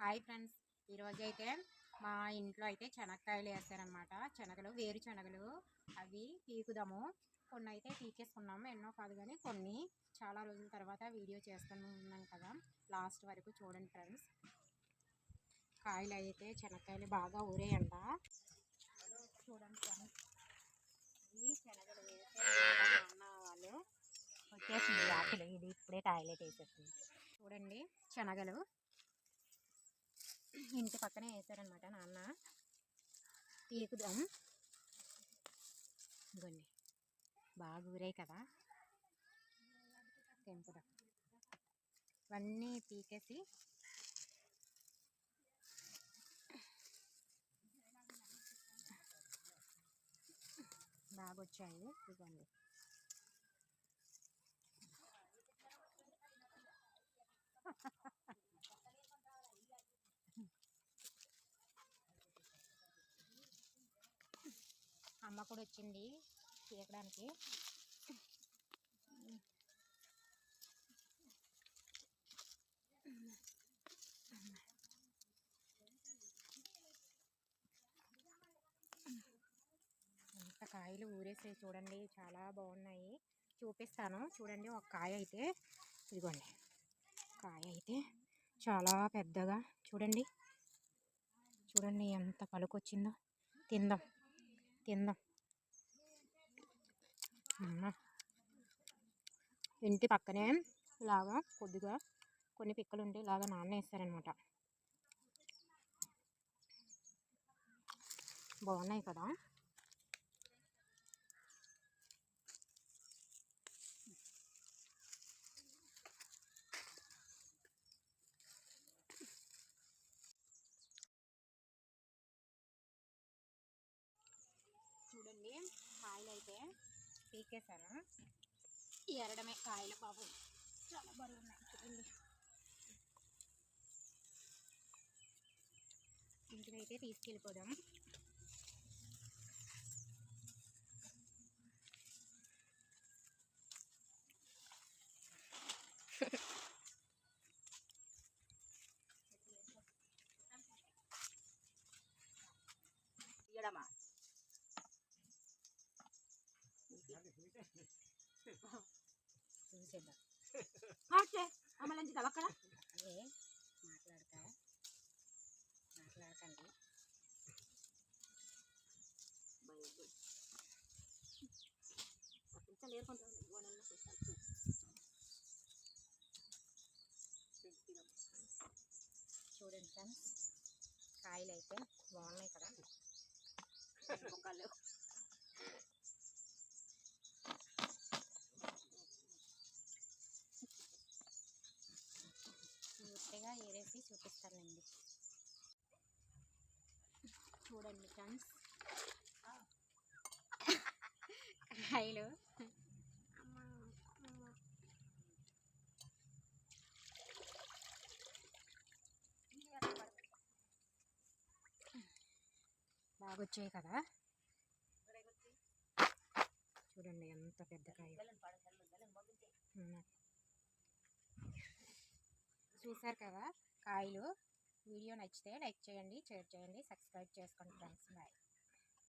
Hi friends. ఈరోజు అయితే మా ఇంట్లో అయితే శనక్కాయలు వేస్తారనమాట శనగలు వేరు శనగలు అవి పీకుదాము. కొన్ని అయితే పీకేసుకున్నాము. ఎన్నో కాదు కానీ కొన్ని. చాలా రోజుల తర్వాత వీడియో చేస్తూనే ఉన్నాం కదా. లాస్ట్ వరకు చూడండి ఫ్రెండ్స్. కాయలు అయితే శనక్కాయలు బాగా ఊరేయంట. చూడండి ఫ్రెండ్స్. శనగలు అన్న వాళ్ళు వచ్చేసింది. ఆకులు ఇది ఇప్పుడే టాయిలెట్ వేసేస్తుంది చూడండి శనగలు ఇంటి పక్కనే వేసారనమాట నాన్న. తీకుదాం. ఇగోండి బాగా ఊరాయి కదా. తెంపుదాం. ఇవన్నీ పీకేసి బాగా వచ్చాయి ఇవ్వండి అమ్మ కూడా వచ్చింది తీయడానికి. ఇంత కాయలు ఊరేసాయి చూడండి చాలా బాగున్నాయి. చూపిస్తాను. చూడండి ఒక కాయ అయితే ఇదిగోండి. కాయ అయితే చాలా పెద్దగా చూడండి. చూడండి ఎంత పలుకొచ్చిందో. తిందాం. తిందాం. ఇంటి పక్కనే ఇలాగా కొద్దిగా కొన్ని పిక్కలు ఉంటే ఇలాగా నాన్న బాగున్నాయి కదా? చూడండి. కాయలు అయితే పీకేశాను ఎరడమే కాయలు బాబు. చాలా బరువు ఉన్నాయి చూడండి ఇంటికైతే తీసుకెళ్ళిపోదాం. తీయడమా చూసేద్దాం. అక్కడ? అదే మాట్లాడతా. మాట్లాడకండి. కొంచెం ఏరుకుంటాను గోడల్లో చూస్తాను. చూడండి ఫ్రెండ్స్ కాయలు అయితే బాగున్నాయి కదా. ఏరేసి చూపిస్తానండి. చూడండి ఫ్రెండ్స్. కాయలు. బాగా వచ్చాయి కదా? చూడండి ఎంత పెద్ద కాయ. చూసారు కదా? కాయలు. వీడియో నచ్చితే లైక్ చేయండి షేర్ చేయండి సబ్స్క్రైబ్ చేసుకోండి ఫ్రెండ్స్. బాయ్.